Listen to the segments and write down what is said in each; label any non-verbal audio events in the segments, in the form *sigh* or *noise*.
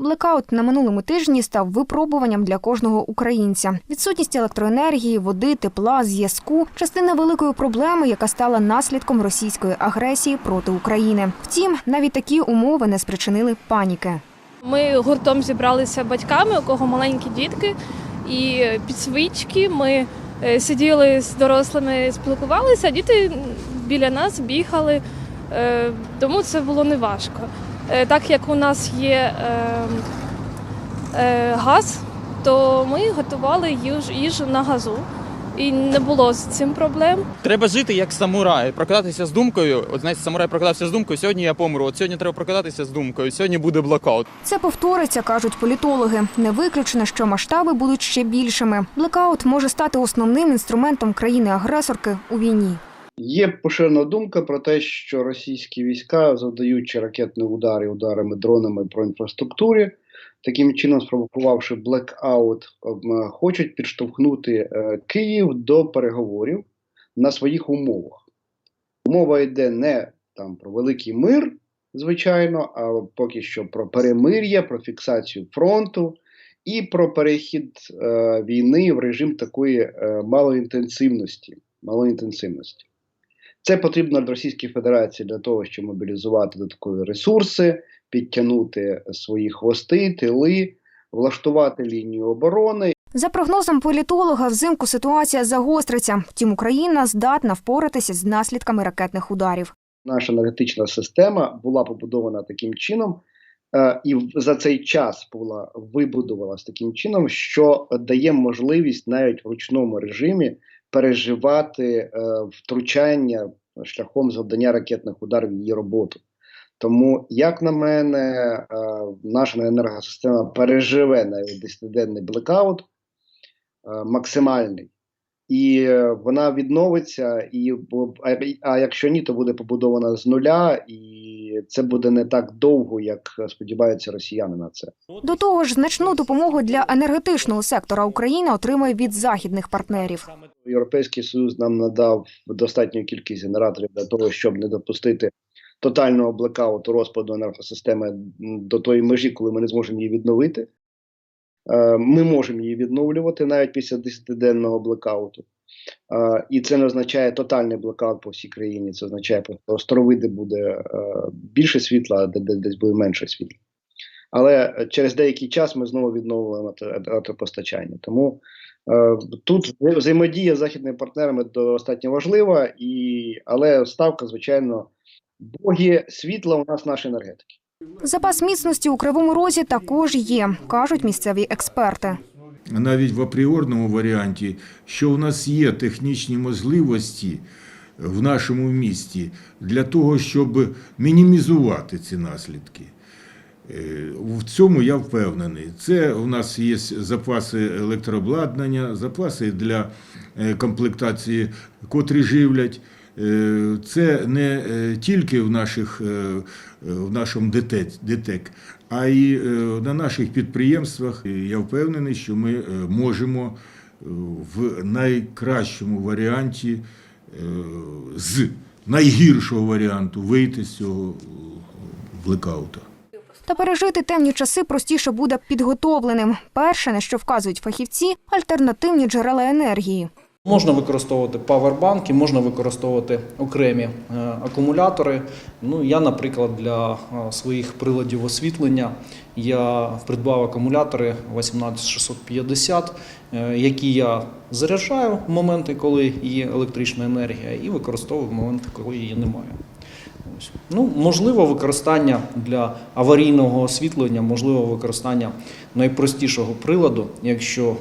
Блекаут на минулому тижні став випробуванням для кожного українця. Відсутність електроенергії, води, тепла, зв'язку частина великої проблеми, яка стала наслідком російської агресії проти України. Втім, навіть такі умови не спричинили паніки. Ми гуртом зібралися батьками, у кого маленькі дітки, і під свічки ми е, сиділи з дорослими, спілкувалися, діти біля нас бігали, е, тому це було неважко. Е, Так як у нас є е, е, газ, то ми готували їж- їжу на газу. І не було з цим проблем. Треба жити як самурай, прокидатися з думкою. От знаєте, самурай прокидався з думкою. Сьогодні я помру. От сьогодні треба прокидатися з думкою. Сьогодні буде блокаут. Це повториться, кажуть політологи. Не виключено, що масштаби будуть ще більшими. Блекаут може стати основним інструментом країни-агресорки у війні. Є поширена думка про те, що російські війська, завдаючи ракетні удари ударами дронами по інфраструктурі, таким чином спровокувавши блекаут, ем, хочуть підштовхнути е, Київ до переговорів на своїх умовах. Мова йде не там про великий мир, звичайно, а поки що про перемир'я, про фіксацію фронту і про перехід е, війни в режим такої е, малоінтенсивності. малоінтенсивності. Це потрібно Російській Федерації для того, щоб мобілізувати додаткові ресурси, підтягнути свої хвости, тили, влаштувати лінію оборони. За прогнозом політолога, взимку ситуація загостриться. Втім, Україна здатна впоратися з наслідками ракетних ударів. Наша енергетична система була побудована таким чином, е, і за цей час була вибудувалась таким чином, що дає можливість навіть в ручному режимі переживати е, втручання шляхом завдання ракетних ударів в її роботу. Тому, як на мене, е, наша енергосистема переживе навіть 10-денний блекаут е, максимальний. І вона відновиться, і а, якщо ні, то буде побудована з нуля, і це буде не так довго, як сподіваються росіяни на це. До того ж, значну допомогу для енергетичного сектора Україна отримує від західних партнерів. Європейський Союз нам надав достатню кількість генераторів для того, щоб не допустити тотального блекауту розпаду енергосистеми до тої межі, коли ми не зможемо її відновити. Е, Ми можемо її відновлювати навіть після 10-денного блекауту. Е, І це не означає тотальний блекаут по всій країні. Це означає, що островиди буде е, більше світла, а де де- десь буде менше світла. Але через деякий час ми знову відновимо електро- електропостачання. Тому тут взаємодія з західними партнерами достатньо важлива, і, але ставка, звичайно, боги світла у нас наші енергетики. Запас міцності у кривому розі також є, кажуть місцеві експерти. навіть в апріорному варіанті, що в нас є технічні можливості в нашому місті для того, щоб мінімізувати ці наслідки. Е, В цьому я впевнений. Це у нас є запаси електрообладнання, запаси для е, комплектації, котрі живлять. Е, Це не тільки в, наших, в нашому ДТЕК, а й на наших підприємствах. Я впевнений, що ми можемо в найкращому варіанті з найгіршого варіанту вийти з цього блекаута. Та пережити темні часи простіше буде підготовленим. Перше, на що вказують фахівці альтернативні джерела енергії. Можна використовувати павербанки, можна використовувати окремі е, акумулятори. Ну, я, наприклад, для е, своїх приладів освітлення я придбав акумулятори 18650, е, які я заряджаю в моменти, коли є електрична енергія, і використовую в моменти, коли її немає. Ну, можливо, використання для аварійного освітлення, можливо, використання найпростішого приладу, якщо е,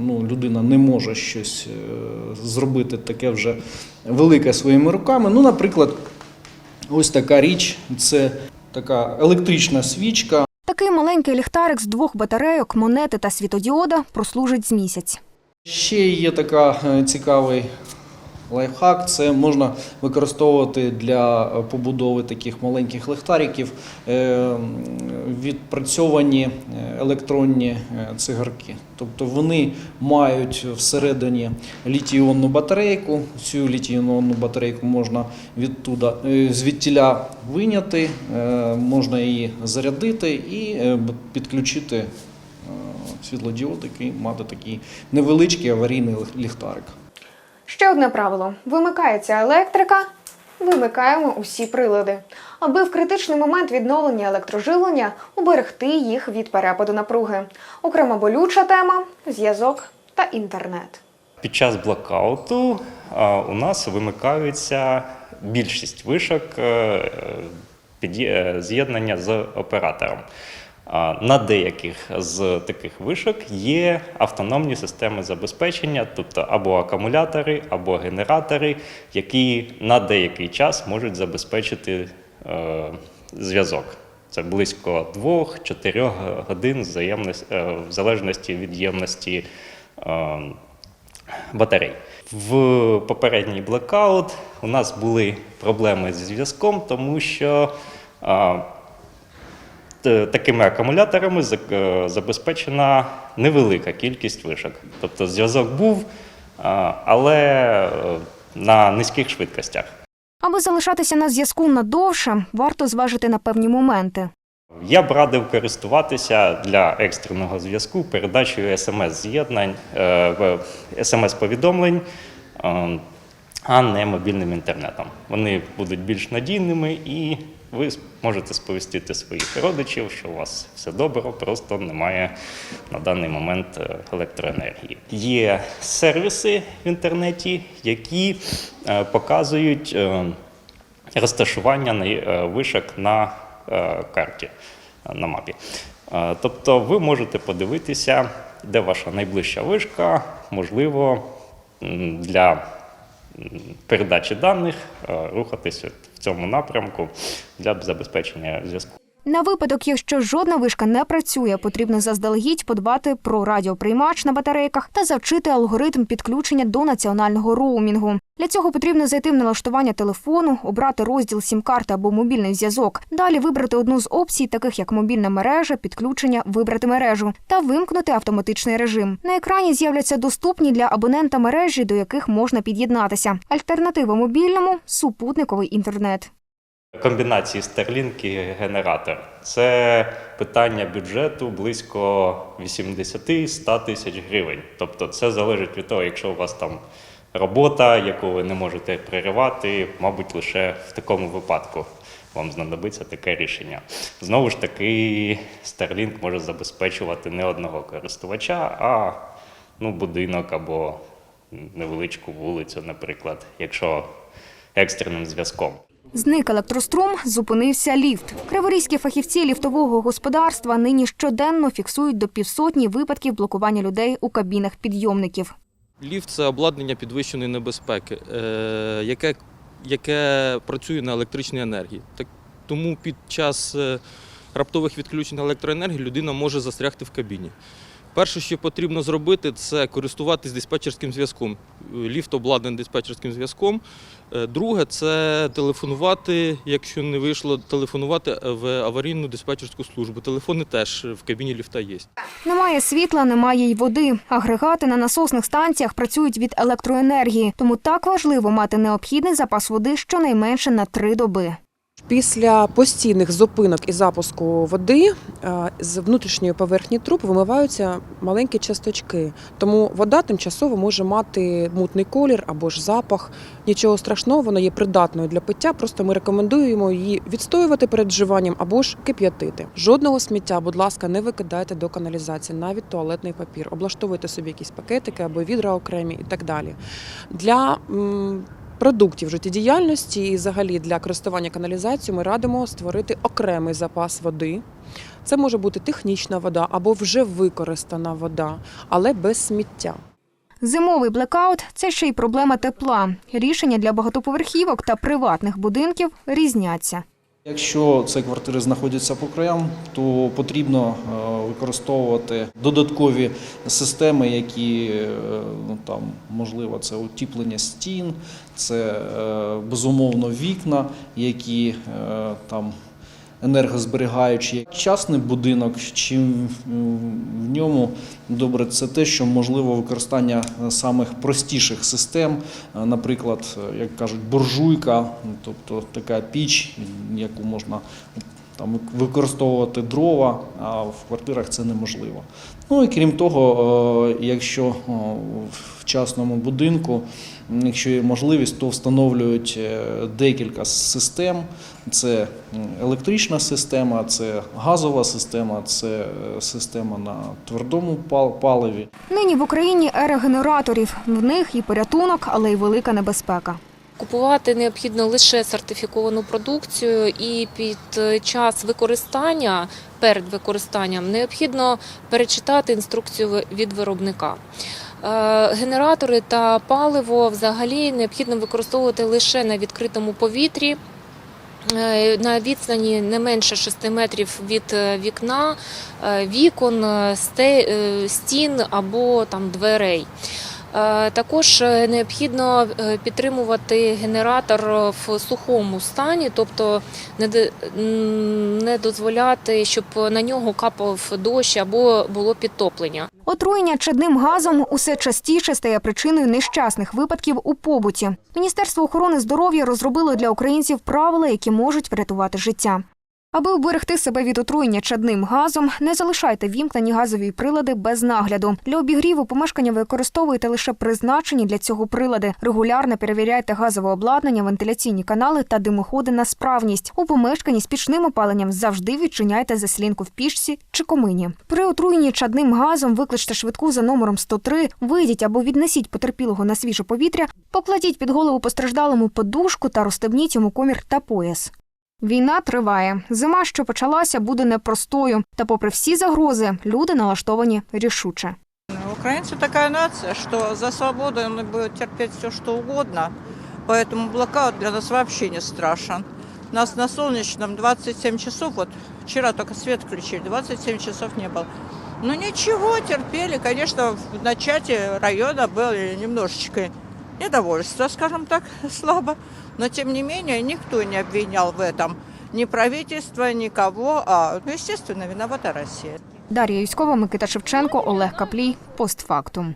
ну, людина не може щось е, зробити таке вже велике своїми руками. Ну, наприклад, ось така річ це така електрична свічка. Такий маленький ліхтарик з двох батарейок, монети та світодіода прослужить з місяць. Ще є така е, цікавий лайфхак. Це можна використовувати для е, побудови таких маленьких ліхтариків е, відпрацьовані е, електронні цигарки. Тобто вони мають всередині літій-іонну батарейку. Цю літій-іонну батарейку можна відтуда, звідтіля виняти, можна її зарядити і підключити світлодіод, мати такий невеличкий аварійний ліхтарик. Ще одне правило: вимикається електрика, вимикаємо усі прилади, аби в критичний момент відновлення електроживлення уберегти їх від перепаду напруги. Окрема болюча тема зв'язок та інтернет. Під час блокауту у нас вимикаються більшість вишок е, е, з'єднання з оператором. На деяких з таких вишок є автономні системи забезпечення, тобто або акумулятори, або генератори, які на деякий час можуть забезпечити е, зв'язок. Це близько 2-4 годин е, в залежності від ємності е, батарей. В попередній блекаут у нас були проблеми зі зв'язком, тому що т- такими акумуляторами е, забезпечена невелика кількість вишок. Тобто зв'язок був, але е, на низьких швидкостях. Аби залишатися на зв'язку надовше, варто зважити на певні моменти. Я б радив користуватися для екстреного зв'язку передачею смс-з'єднань, е, смс-повідомлень, е, а не мобільним інтернетом. Вони будуть більш надійними і ви можете сповістити своїх родичів, що у вас все добре, просто немає на даний момент е, електроенергії. Є сервіси в інтернеті, які е, показують. е, розташування вишок на карті, на мапі. Тобто ви можете подивитися, де ваша найближча вишка, можливо, для передачі даних рухатися цьому напрямку для забезпечення зв'язку. На випадок, якщо жодна вишка не працює, потрібно заздалегідь подбати про радіоприймач на батарейках та завчити алгоритм підключення до національного роумінгу. Для цього потрібно зайти в налаштування телефону, обрати розділ сім-карти або мобільний зв'язок. Далі вибрати одну з опцій, таких як мобільна мережа, підключення, вибрати мережу та вимкнути автоматичний режим. На екрані з'являться доступні для абонента мережі, до яких можна під'єднатися. Альтернатива мобільному супутниковий інтернет. Комбінації і генератор це питання бюджету близько 80-100 тисяч гривень. Тобто це залежить від того, якщо у вас там робота, яку ви не можете переривати, мабуть, лише в такому випадку вам знадобиться таке рішення. Знову ж таки, Starlink може забезпечувати не одного користувача, а ну, будинок або невеличку вулицю, наприклад, якщо екстреним зв'язком. Зник електрострум, зупинився ліфт. Криворізькі фахівці ліфтового господарства нині щоденно фіксують до півсотні випадків блокування людей у кабінах підйомників. Ліфт це обладнання підвищеної небезпеки, е, яке, яке працює на електричній енергії. Так, тому під час е, раптових відключень електроенергії людина може застрягти в кабіні. Перше, що потрібно зробити, це користуватись диспетчерським зв'язком. Ліфт обладнаний диспетчерським зв'язком. Е, Друге це телефонувати, якщо не вийшло, телефонувати в аварійну диспетчерську службу. Телефони теж в кабіні ліфта є. Немає світла, немає й води. Агрегати на насосних станціях працюють від електроенергії, тому так важливо мати необхідний запас води щонайменше на три доби. Після постійних зупинок і запуску води е, з внутрішньої поверхні труб вимиваються маленькі часточки. Тому вода тимчасово може мати мутний колір або ж запах. Нічого страшного, вона є придатною для пиття. Просто ми рекомендуємо її відстоювати перед вживанням або ж кип'ятити. Жодного сміття, будь ласка, не викидайте до каналізації, навіть туалетний папір. Облаштовуйте собі якісь пакетики або відра окремі і так далі. Для продуктів життєдіяльності і взагалі для користування каналізацією ми радимо створити окремий запас води. Це може бути технічна вода або вже використана вода, але без сміття. Зимовий блекаут це ще й проблема тепла. Рішення для багатоповерхівок та приватних будинків різняться. Якщо це квартири знаходяться по краям, то потрібно е, використовувати додаткові системи, які е, ну там можливо це утіплення стін, це е, безумовно вікна, які там енергозберігаючі. Частний будинок, чим в ньому добре, це те, що можливо використання самих простіших систем, Е, наприклад, е, як кажуть, буржуйка, тобто така піч, яку можна там використовувати дрова, а в квартирах це неможливо. Ну і крім того, е, якщо е, в частному будинку, якщо є можливість, то встановлюють е, декілька систем. Це електрична система, це газова система, це система на твердому паливі. Нині в Україні ера генераторів. В них і порятунок, але й велика небезпека. Купувати необхідно лише сертифіковану продукцію, і під час використання, перед використанням, необхідно перечитати інструкцію від виробника. Е, Генератори та паливо взагалі необхідно використовувати лише на відкритому повітрі. е, На відстані не менше 6 метрів від е, вікна, е, вікон, е, е, стін або там дверей. Е, Також е, необхідно е, підтримувати генератор в сухому стані, тобто не дозволяти, щоб на нього капав дощ або було підтоплення. Отруєння чадним газом усе частіше стає причиною нещасних випадків у побуті. Міністерство охорони здоров'я розробило для українців правила, які можуть врятувати життя. Аби уберегти себе від отруєння чадним газом, не залишайте вімкнені газові прилади без нагляду. Для обігріву помешкання використовуйте лише призначені для цього прилади. Регулярно перевіряйте газове обладнання, вентиляційні канали та димоходи на справність. У помешканні з пічним опаленням завжди відчиняйте заслінку в пічці чи комині. При отруєнні чадним газом викличте швидку за номером 103, вийдіть або віднесіть потерпілого на свіже повітря, покладіть під голову постраждалому подушку та розстебніть йому комір та пояс. Війна триває. Зима, що почалася, буде непростою. Та, попри всі загрози, люди налаштовані рішуче. Украинцы такая нация, что за свободу они будут терпеть все, что угодно. Поэтому блокаут для нас вообще не страшен. У нас на солнечном 27 часов, вот вчера только свет включили, 27 часов не было. Ну ничего, терпели. Конечно, в начале района было немножечко недовольство, скажем так, *laughs* слабо. Но тем не менее никто не обвинял в этом ни правительство, никого, а, ну, естественно, виновата Россия. Дар'я Юськова, Микита Шевченко, Олег Каплій. Постфактум.